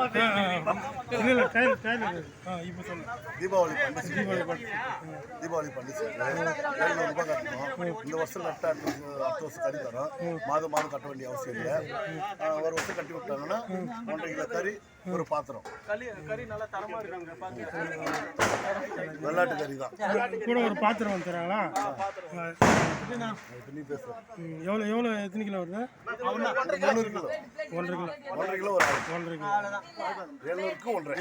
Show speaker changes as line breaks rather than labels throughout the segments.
இல்லை இப்போ சொல்லு.
தீபாவளி பண்டிகை. தீபாவளி பண்டிகை. ஏழ்நூறு ரூபாய் கட்டணும். இந்த வருஷம் கட்ட அடுத்த அடுத்த வருஷம் கறி தரோம். மாதம் மாதம் கட்ட வேண்டிய அவசியம் இல்லை. ஒரு வருஷம் கட்டி விட்டாங்கன்னா ஒன்றரை கிலோ கறி ஒரு பாத்திரம். வெள்ளாட்டு கறி தான்.
கூட ஒரு பாத்திரம் வந்து தராங்களா?
இப்போ நீ பேசுற
ம், எவ்வளோ எவ்வளோ எத்தனை கிலோ வருது?
முந்நூறு கிலோ.
ஒன்றரை கிலோ.
ஒன்றரை கிலோ ஒரு
ஒன்றரை கிலோ.
ஒன்றரை.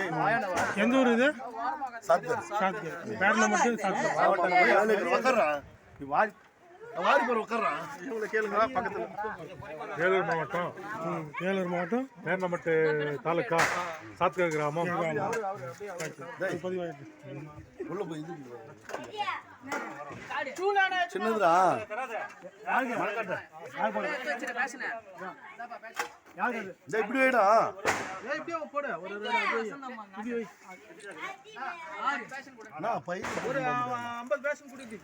எந்த ஊர் இது?
சாத்தர்.
சாத்தியம் பேரில் மட்டும்?
உட்கார்றா நீ வாரி வாரி போற உட்கார்றான் இவங்களை கேளுங்க பக்கத்துல.
வேலூர் மாவட்டம்.
வேலூர் மாவட்டம்.
மேர்னமட்டு தாலுக்கா. சாத்கர் கிராமம்.
பதிவாயிட்டு
உள்ள போய் இது சின்னதுடா. இப்படி வைடா. அண்ணா பை ஒரு
சீட்டு ஓனர்
டேய்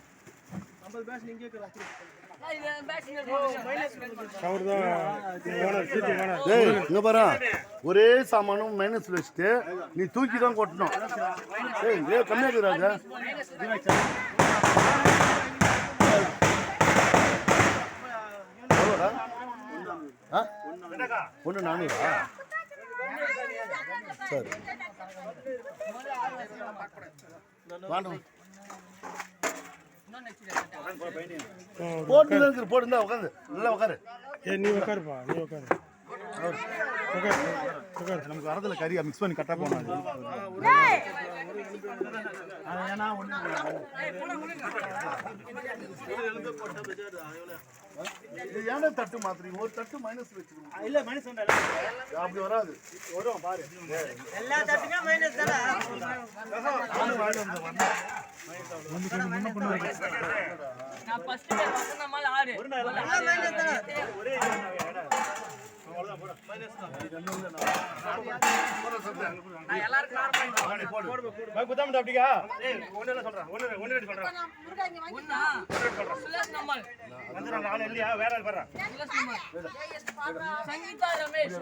இங்க பாரு. ஒரே சாமானும் மைனஸ் வச்சுட்டு நீ தூக்கி தான் கொட்டணும். டேய் ஏ கம்மியா இருக்குறாங்க ஒன்று நானூறா? சரி. வேண்டாம் போட்டு போட்டு உட்காந்து நல்லா உட்காரு
ஏ நீ உட்காருப்பா நீ உட்காரு
நமக்கு வரதுல கறியா மிக்ஸ் பண்ணி கட்டா போனோம் ஏன்னா தட்டு மாத்துறீங்க? ஒரு தட்டு மைனஸ் வச்சுக்கணும்.
இல்ல மைனஸ்
அப்படி வராது.
வரும் பாரு. எல்லா தட்டுமே மைனஸ் தானே?
நான் ஃபர்ஸ்ட் மாதிரி ஆறு.
மைனஸ் தானே
நான் எல்லாருக்கும் நார்மல்
சொல்றேன் சொல்றேன் நான் இல்லையா வேற ஆள் வர்றேன்
சங்கீதா ரமேஷ்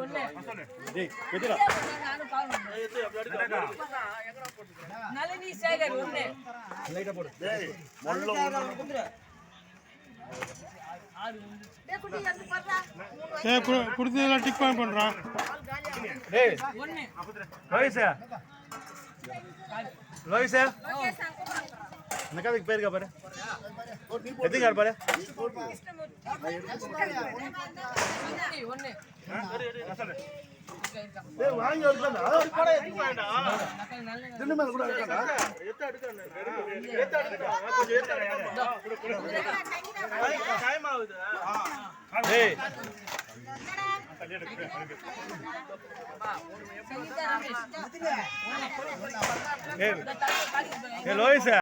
நளினி சேகர்
கொடுத்ததெல்லாம் டிக் பாயிண்ட் பண்ணுறான்
டேய்
ஒண்ணு
லோயிஸ் பேருக்கா பாரு எதுங்க பாரு
வாங்கி மேல கூட
சங்கீதா ரமேஷ்